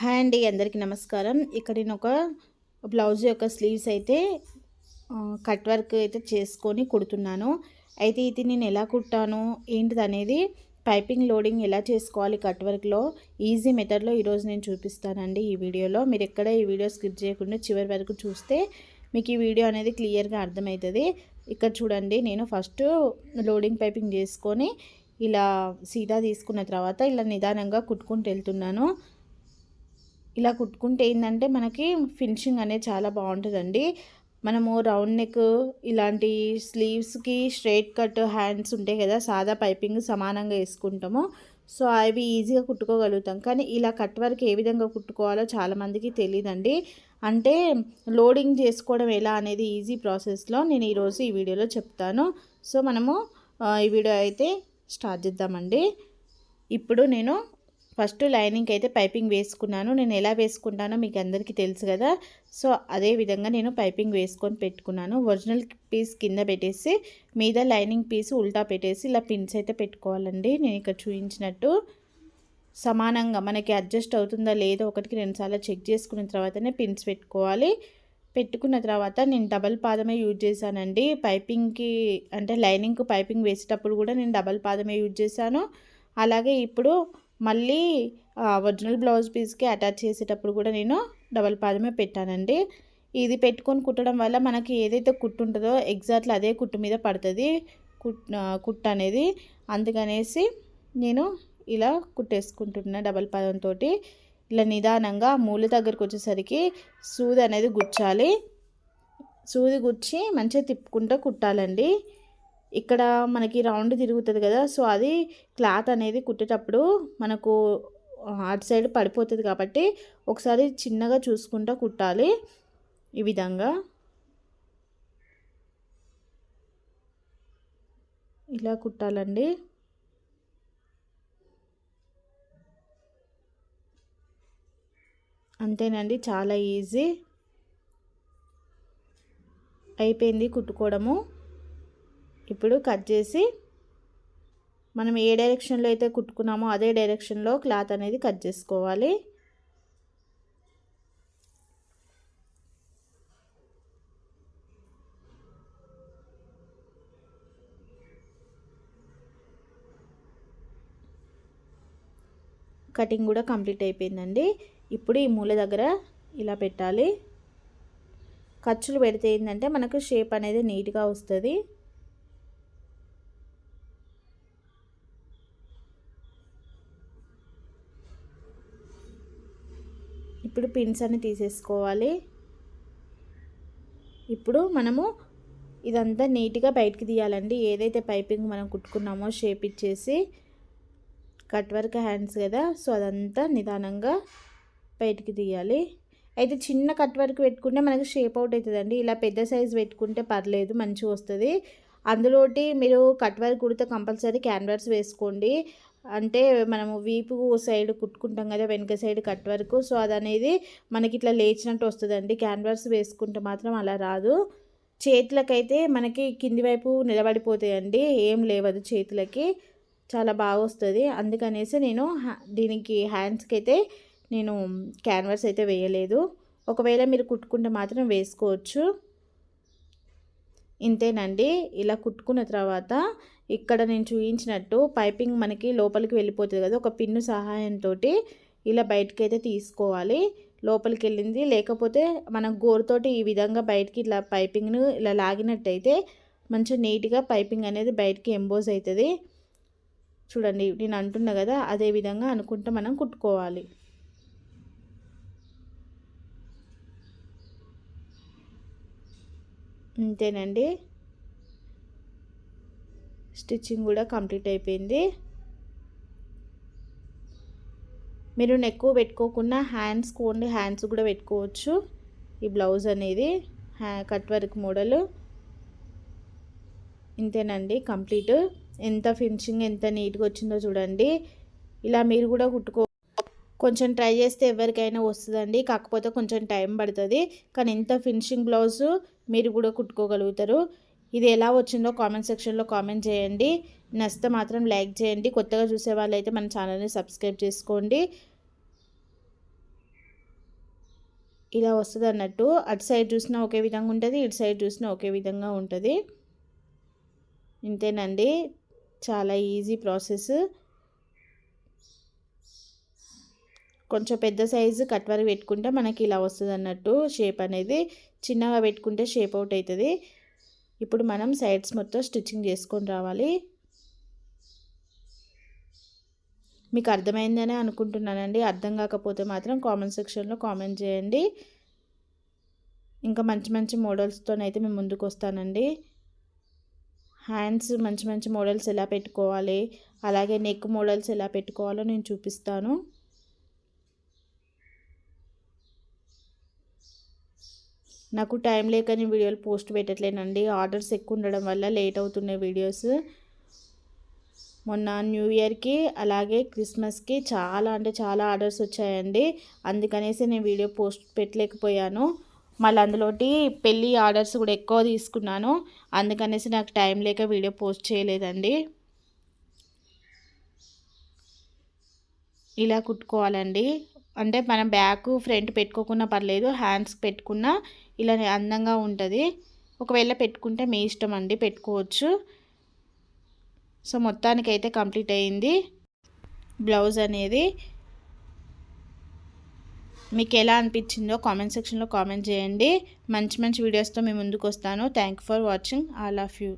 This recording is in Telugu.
హాయ్ అండి అందరికీ నమస్కారం. ఇక్కడ నేను ఒక బ్లౌజ్ యొక్క స్లీవ్స్ అయితే కట్ వర్క్ అయితే చేసుకొని కుడుతున్నాను. అయితే ఇది నేను ఎలా కుట్టాను ఏంటిది అనేది పైపింగ్ లోడింగ్ ఎలా చేసుకోవాలి కట్ వర్క్లో ఈజీ మెథడ్లో ఈరోజు నేను చూపిస్తానండి ఈ వీడియోలో. మీరు ఎక్కడ ఈ వీడియో స్కిప్ చేయకుండా చివరి వరకు చూస్తే మీకు ఈ వీడియో అనేది క్లియర్గా అర్థమవుతుంది. ఇక్కడ చూడండి నేను ఫస్ట్ లోడింగ్ పైపింగ్ చేసుకొని ఇలా సీదా తీసుకున్న తర్వాత ఇలా నిదానంగా కుట్టుకుంటూ వెళ్తున్నాను. ఇలా కుట్టుకుంటే ఏంటంటే మనకి ఫినిషింగ్ అనేది చాలా బాగుంటుందండి. మనము రౌండ్ నెక్ ఇలాంటి స్లీవ్స్కి స్ట్రైట్ కట్ హ్యాండ్స్ ఉంటాయి కదా సాదా పైపింగ్ సమానంగా వేసుకుంటాము. సో అవి ఈజీగా కుట్టుకోగలుగుతాం. కానీ ఇలా కట్ వర్క్ ఏ విధంగా కుట్టుకోవాలో చాలామందికి తెలియదండి అంటే లోడింగ్ చేసుకోవడం ఎలా అనేది ఈజీ ప్రాసెస్లో నేను ఈరోజు ఈ వీడియోలో చెప్తాను. సో మనము ఈ వీడియో అయితే స్టార్ట్ చేద్దామండి. ఇప్పుడు నేను ఫస్ట్ లైనింగ్కి అయితే పైపింగ్ వేసుకున్నాను. నేను ఎలా వేసుకుంటానో మీకు అందరికీ తెలుసు కదా. సో అదే విధంగా నేను పైపింగ్ వేసుకొని పెట్టుకున్నాను. ఒరిజినల్ పీస్ కింద పెట్టేసి మీద లైనింగ్ పీస్ ఉల్టా పెట్టేసి ఇలా పిన్స్ అయితే పెట్టుకోవాలండి. నేను ఇక్కడ చూపించినట్టు సమానంగా మనకి అడ్జస్ట్ అవుతుందా లేదో ఒకటికి రెండుసార్లు చెక్ చేసుకున్న తర్వాతనే పిన్స్ పెట్టుకోవాలి. పెట్టుకున్న తర్వాత నేను డబల్ పాదమే యూజ్ చేశానండి. పైపింగ్కి అంటే లైనింగ్కి పైపింగ్ వేసేటప్పుడు కూడా నేను డబల్ పాదమే యూజ్ చేశాను. అలాగే ఇప్పుడు మళ్ళీ ఒరిజినల్ బ్లౌజ్ పీస్కి అటాచ్ చేసేటప్పుడు కూడా నేను డబల్ పాదమే పెట్టానండి. ఇది పెట్టుకొని కుట్టడం వల్ల మనకి ఏదైతే కుట్టు ఉంటుందో ఎగ్జాక్ట్లీ అదే కుట్టు మీద పడుతుంది. కుట్ అనేది. అందుకనేసి నేను ఇలా కుట్టేసుకుంటున్నా డబల్ పాదంతో ఇలా నిదానంగా మూల దగ్గరకు వచ్చేసరికి సూది అనేది గుచ్చాలి. సూది గుచ్చి మంచిగా తిప్పుకుంటూ కుట్టాలండి. ఇక్కడ మనకి రౌండ్ తిరుగుతుంది కదా సో అది క్లాత్ అనేది కుట్టేటప్పుడు మనకు అటు సైడ్ పడిపోతుంది కాబట్టి ఒకసారి చిన్నగా చూసుకుంటూ కుట్టాలి ఈ విధంగా. ఇలా కుట్టాలండి. అంతేనండి చాలా ఈజీ అయిపోయింది కుట్టుకోవడము. ఇప్పుడు కట్ చేసి మనం ఏ డైరెక్షన్లో అయితే కుట్టుకున్నామో అదే డైరెక్షన్లో క్లాత్ అనేది కట్ చేసుకోవాలి. కటింగ్ కూడా కంప్లీట్ అయిపోయిందండి. ఇప్పుడు ఈ మూల దగ్గర ఇలా పెట్టాలి. ఖర్చులు పెడితే ఏంటంటే మనకు షేప్ అనేది నీట్గా వస్తుంది. ఇప్పుడు పిన్స్ అన్ని తీసేసుకోవాలి. ఇప్పుడు మనము ఇదంతా నీట్గా బయటికి తీయాలండి. ఏదైతే పైపింగ్ మనం కుట్టుకున్నామో షేప్ ఇచ్చేసి కట్ వర్క్ హ్యాండ్స్ కదా సో అదంతా నిదానంగా బయటికి తీయాలి. అయితే చిన్న కట్ వర్క్ పెట్టుకుంటే మనకి షేప్ అవుట్ అవుతుందండి. ఇలా పెద్ద సైజ్ పెట్టుకుంటే పర్లేదు మంచిగా వస్తుంది. అందులోటి మీరు కట్ వర్క్ కుడితే కంపల్సరీ క్యాన్వర్స్ వేసుకోండి. అంటే మనము వీపు సైడ్ కుట్టుకుంటాం కదా వెనక సైడ్ కట్ వరకు. సో అది అనేది మనకి ఇట్లా లేచినట్టు వస్తుందండి. క్యాన్వాస్ వేసుకుంటే మాత్రం అలా రాదు. చేతులకైతే మనకి కింది వైపు నిలబడిపోతాయండి. ఏం లేవదు చేతులకి. చాలా బాగా వస్తుంది. అందుకనేసి నేను దీనికి హ్యాండ్స్కి అయితే నేను క్యాన్వాస్ అయితే వేయలేదు. ఒకవేళ మీరు కుట్టుకుంటే మాత్రం వేసుకోవచ్చు. ఇంతేనండి. ఇలా కుట్టుకున్న తర్వాత ఇక్కడ నేను చూపించినట్టు పైపింగ్ మనకి లోపలికి వెళ్ళిపోతుంది కదా ఒక పిన్ను సహాయంతో ఇలా బయటకి అయితే తీసుకోవాలి. లోపలికి వెళ్ళింది. లేకపోతే మన గోరుతోటి ఈ విధంగా బయటికి ఇట్లా పైపింగ్ను ఇలా లాగినట్టయితే మంచిగా నీట్గా పైపింగ్ అనేది బయటికి ఎంబోజ్ అవుతుంది. చూడండి నేను అంటున్నా కదా అదే విధంగా అనుకుంటూ మనం కుట్టుకోవాలి. అంతేనండి స్టిచ్చింగ్ కూడా కంప్లీట్ అయిపోయింది. మీరు ఎక్కువ పెట్టుకోకుండా హ్యాండ్స్ ఓన్లీ హ్యాండ్స్ కూడా పెట్టుకోవచ్చు. ఈ బ్లౌజ్ అనేది కట్ వర్క్ మోడల్. ఇంతేనండి కంప్లీట్. ఎంత ఫినిషింగ్ ఎంత నీట్గా వచ్చిందో చూడండి. ఇలా మీరు కూడా కుట్టుకో కొంచెం ట్రై చేస్తే ఎవరికైనా వస్తుందండి. కాకపోతే కొంచెం టైం పడుతుంది. కానీ ఎంత ఫినిషింగ్ బ్లౌజు మీరు కూడా కుట్టుకోగలుగుతారు. ఇది ఎలా వచ్చిందో కామెంట్ సెక్షన్లో కామెంట్ చేయండి. నచ్చితే మాత్రం లైక్ చేయండి. కొత్తగా చూసే వాళ్ళైతే మన ఛానల్ని సబ్స్క్రైబ్ చేసుకోండి. ఇలా వస్తుంది అన్నట్టు. అటు సైడ్ చూసినా ఒకే విధంగా ఉంటుంది. ఇటు సైడ్ చూసినా ఒకే విధంగా ఉంటుంది. ఇంతేనండి. చాలా ఈజీ ప్రాసెస్ కొంచెం పెద్ద సైజు కట్ వరకు పెట్టుకుంటే మనకి ఇలా వస్తుంది అన్నట్టు షేప్ అనేది. చిన్నగా పెట్టుకుంటే షేప్ అవుట్ అవుతుంది. ఇప్పుడు మనం సైడ్స్ మొత్తం స్టిచ్చింగ్ చేసుకొని రావాలి. మీకు అర్థమైందనే అనుకుంటున్నానండి. అర్థం కాకపోతే మాత్రం కామెంట్ సెక్షన్లో కామెంట్ చేయండి. ఇంకా మంచి మంచి మోడల్స్తోనైతే మేము ముందుకు వస్తానండి. హ్యాండ్స్ మంచి మంచి మోడల్స్ ఎలా పెట్టుకోవాలి? అలాగే నెక్ మోడల్స్ ఎలా పెట్టుకోవాలో నేను చూపిస్తాను. నాకు టైం లేక నేను వీడియోలు పోస్ట్ పెట్టట్లేనండి. ఆర్డర్స్ ఎక్కువ ఉండడం వల్ల లేట్ అవుతున్నాయి వీడియోస్. మొన్న న్యూ ఇయర్కి అలాగే క్రిస్మస్కి చాలా అంటే చాలా ఆర్డర్స్ వచ్చాయండి. అందుకనేసి నేను వీడియో పోస్ట్ పెట్టలేకపోయాను. మళ్ళీ అందులోటి పెళ్ళి ఆర్డర్స్ కూడా ఎక్కువ తీసుకున్నాను. అందుకనేసి నాకు టైం లేక వీడియో పోస్ట్ చేయలేదండి. ఇలా కుట్టుకోవాలండి. అంటే మనం బ్యాక్ ఫ్రంట్ పెట్టుకోకుండా పర్లేదు హ్యాండ్స్ పెట్టుకున్నా ఇలా అందంగా ఉంటుంది. ఒకవేళ పెట్టుకుంటే మీ ఇష్టం అండి పెట్టుకోవచ్చు. సో మొత్తానికి అయితే కంప్లీట్ అయింది. బ్లౌజ్ అనేది మీకు ఎలా అనిపించిందో కామెంట్ సెక్షన్లో కామెంట్ చేయండి. మంచి మంచి వీడియోస్తో మేము ముందుకు వస్తాను thank for watching. All of you